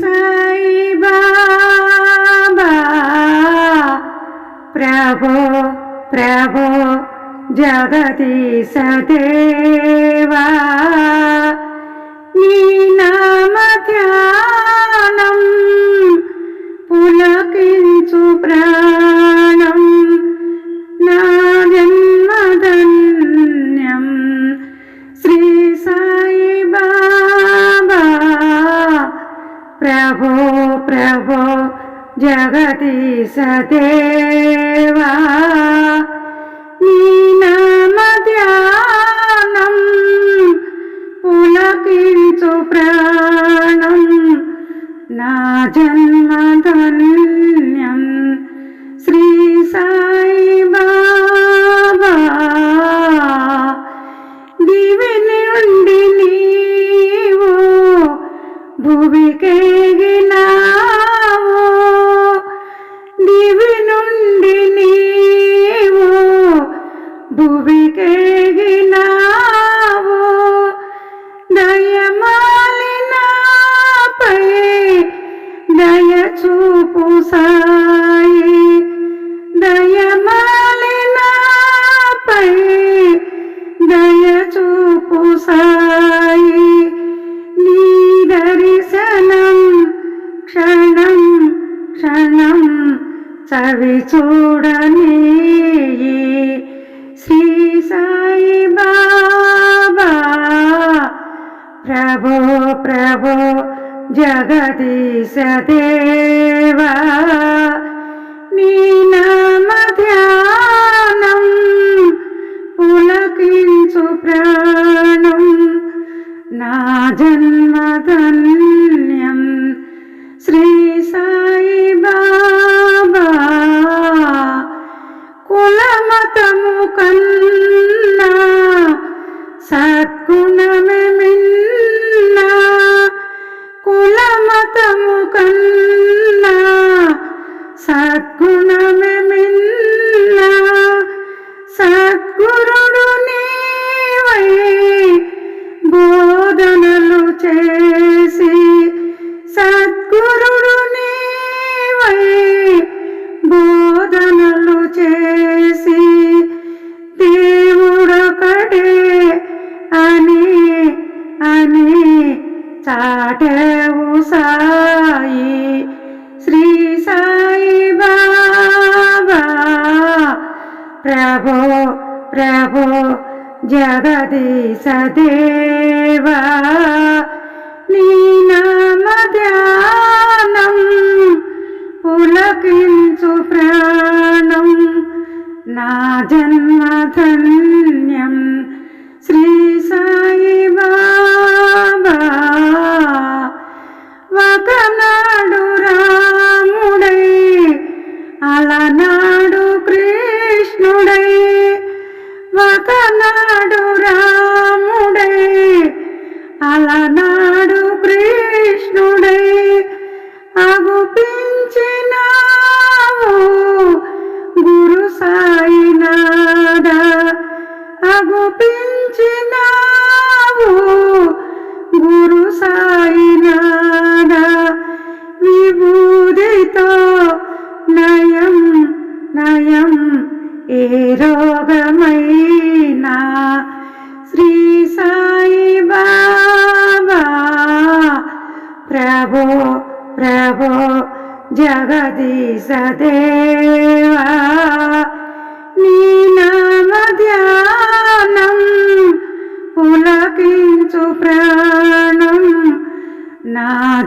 సాయి బాబా ప్రభో ప్రభో జగదీశ దేవా. దేవా నీ నామ ధ్యానం పులకించు ప్రాణం. నా జన్మధన్యం శ్రీ సాయి బాబా. దివి నుండి నీవు భువికేగినావు దివి నుండి నీవు భువికేగినావు దయమాలినాపై దయ చూపు చాటవు సాయి. శ్రీ సాయి బాబా. ప్రభో ప్రభో జగదీశ దేవా. నీ నామ ధ్యానం పులకించు ప్రాణం. నా జన్మ ధన్యం. శ్రీ సాయి బాబా ఒకనాడు రాముడై అలనాడు కృష్ణుడై ఒకనాడు రాముడై అలనాడు అగుపించినావు గురు సాయినాథ విభూదితో నయం నయం ఏ రోగమైనా. శ్రీ సాయి బాబా ప్రభో ప్రభో జగదీశ దేవా నీ నా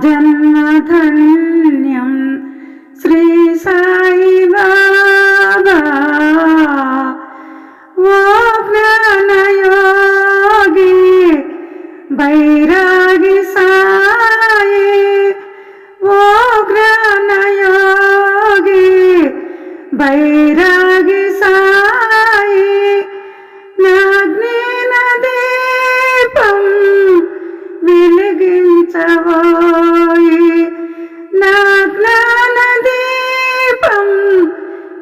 వెలిగించవోయి నా జ్ఞాన దీపం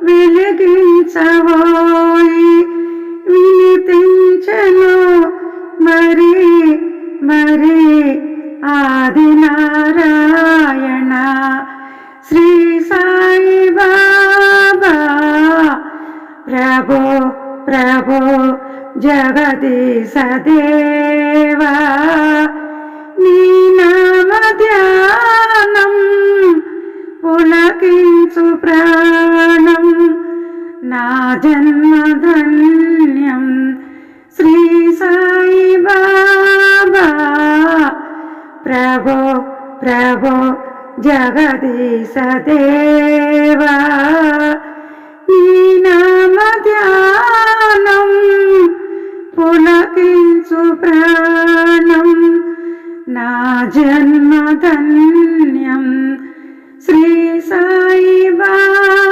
వెలిగించవోయి వినిపించను మరి మరి ఆది నారాయణ శ్రీ సాయి బాబా ప్రభో ప్రభో జగదీశ దేవా. నీ నామ పులకించు ప్రాణం. నా జన్మధన్యం శ్రీ సాయి బాబా. ప్రభో ప్రభో జగదీశ దేవా. నీ నామ ధ్యానం పులకించు ప్రాణం. నా జన్మధన్యం శ్రీ సాయి బాబా